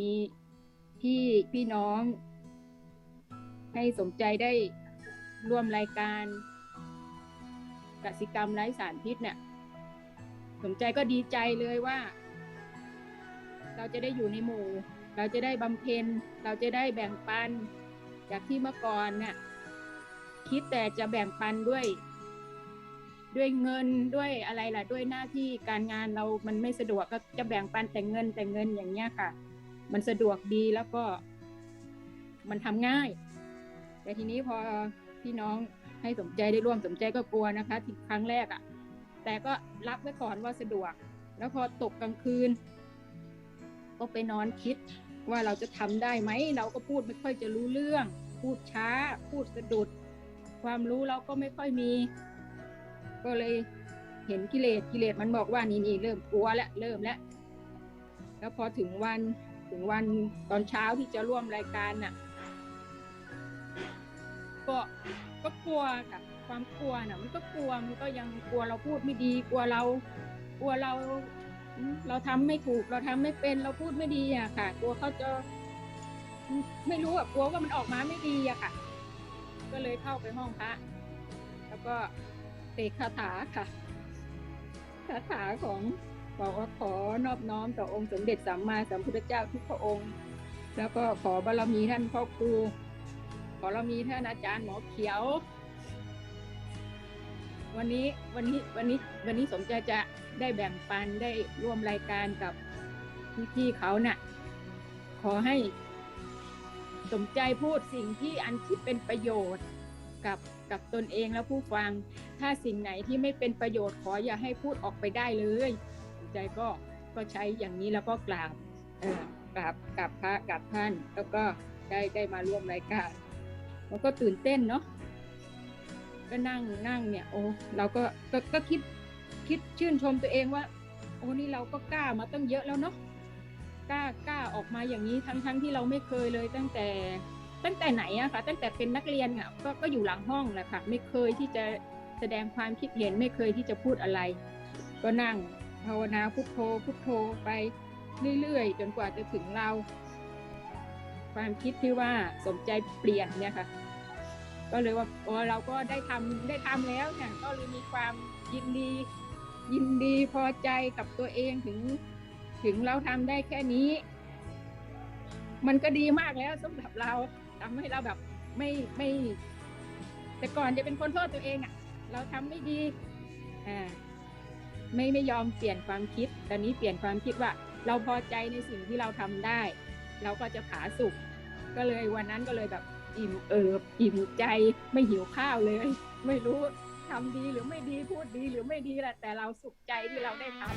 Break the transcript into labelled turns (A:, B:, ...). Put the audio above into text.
A: มีพี่พี่น้อง ให้สมใจได้ร่วมรายการกสิกรรมไร้สารพิษเนี่ย สมใจก็ดีใจเลยว่า เราจะได้อยู่ในหมู่ เราจะได้บำเพ็ญ เราจะได้แบ่งปัน จากที่เมื่อก่อนเนี่ยคิดแต่จะแบ่งปันด้วย ด้วยเงินด้วยอะไรล่ะ ด้วยหน้าที่การงานเรามันไม่สะดวกก็จะแบ่งปันแต่เงินแต่เงินอย่างเงี้ยค่ะ มันสะดวกดีแล้วก็มันทำง่าย แต่ทีนี้พอพี่น้องให้สมใจได้ร่วมสมใจก็กลัวนะคะทีครั้งแรกอะ่ะ แต่ก็รับไว้ก่อนว่าสะดวก แล้วพอตกกลางคืน ก็ไปนอนคิดว่าเราจะทำได้ไหม เราก็พูดไม่ค่อยจะรู้เรื่อง พูดช้า พูดสะดุด ความรู้เราก็ไม่ค่อยมี ก็เลยเห็นกิเลสกิเลสมันบอกว่านี่นี่เริ่มกลัวแล้วเริ่มแล้วแล้วพอถึงวัน ถึงวันตอนเช้าที่จะร่วมรายการน่ะ ก็ก็กลัวค่ะความกลัวน่ะ มันก็กลัวมันก็ยังกลัวเราพูดไม่ดี กลัวเรา กลัวเรา เราทำไม่ถูก เราทำไม่เป็นเราพูดไม่ดีอะค่ะ กลัวเขาจะ ไม่รู้อะกลัวว่ามันออกมาไม่ดีอะค่ะ ก็เลยเข้าไปห้องพระแล้วก็เตะคาถาค่ะคาถาของ บอกว่าขอนอบน้อมต่อองค์สมเด็จสัมมาสัมพุทธเจ้าทุกพระองค์ แล้วก็ขอบารมีท่านพ่อครู ขอบารมีท่านอาจารย์หมอเขียว วันนี้วันนี้วันนี้วันนี้สมใจจะได้แบ่งปันได้ร่วมรายการกับพี่ๆเขาน่ะ ขอให้สมใจพูดสิ่งที่อันที่เป็นประโยชน์กับกับตนเองและผู้ฟัง ถ้าสิ่งไหนที่ไม่เป็นประโยชน์ขออย่าให้พูดออกไปได้เลย ใจก็ก็ใช้อย่างนี้แล้วก็กราบกราบกราบพระกราบท่าน แล้วก็ได้ได้มาร่วมรายการแล้วก็ตื่นเต้นเนาะก็นั่งนั่งเนี่ยโอ้เราก็ก็ก็คิดคิดชื่นชมตัวเองว่า โอ้นี่เราก็กล้ามาตั้งเยอะแล้วเนาะกล้ากล้าออกมาอย่างนี้ทั้งทั้งที่เราไม่เคยเลยตั้งแต่ตั้งแต่ไหนอะค่ะตั้งแต่เป็นนักเรียนอะก็ก็อยู่หลังห้องแหละค่ะไม่เคยที่จะแสดงความคิดเห็นไม่เคยที่จะพูดอะไร ก็นั่ง ภาวนาพุทโธ พุทโธไปเรื่อยๆ จนกว่าจะถึงเรา ความคิดที่ว่าสมใจเปลี่ยนเนี่ยค่ะ ก็เลยว่าโอ้เราก็ได้ทำได้ทำแล้วเนี่ยก็เลยมีความยินดี ยินดีพอใจกับตัวเองถึง ถึงเราทำได้แค่นี้ มันก็ดีมากแล้วสำหรับเราทำให้เราแบบไม่ไม่ แต่ก่อนจะเป็นคนโทษตัวเองอะ่ะ เราทำไม่ดีอ่า ไม่ไม่ยอมเปลี่ยนความคิด ตอนนี้เปลี่ยนความคิดว่า เราพอใจในสิ่งที่เราทำได้ เราก็จะผาสุกก็เลยวันนั้นก็เลยแบบอิ่มเอิบอิ่มใจไม่หิวข้าวเลย ไม่รู้ทำดีหรือไม่ดีพูดดีหรือไม่ดีแหละแต่เราสุขใจที่เราได้ทำ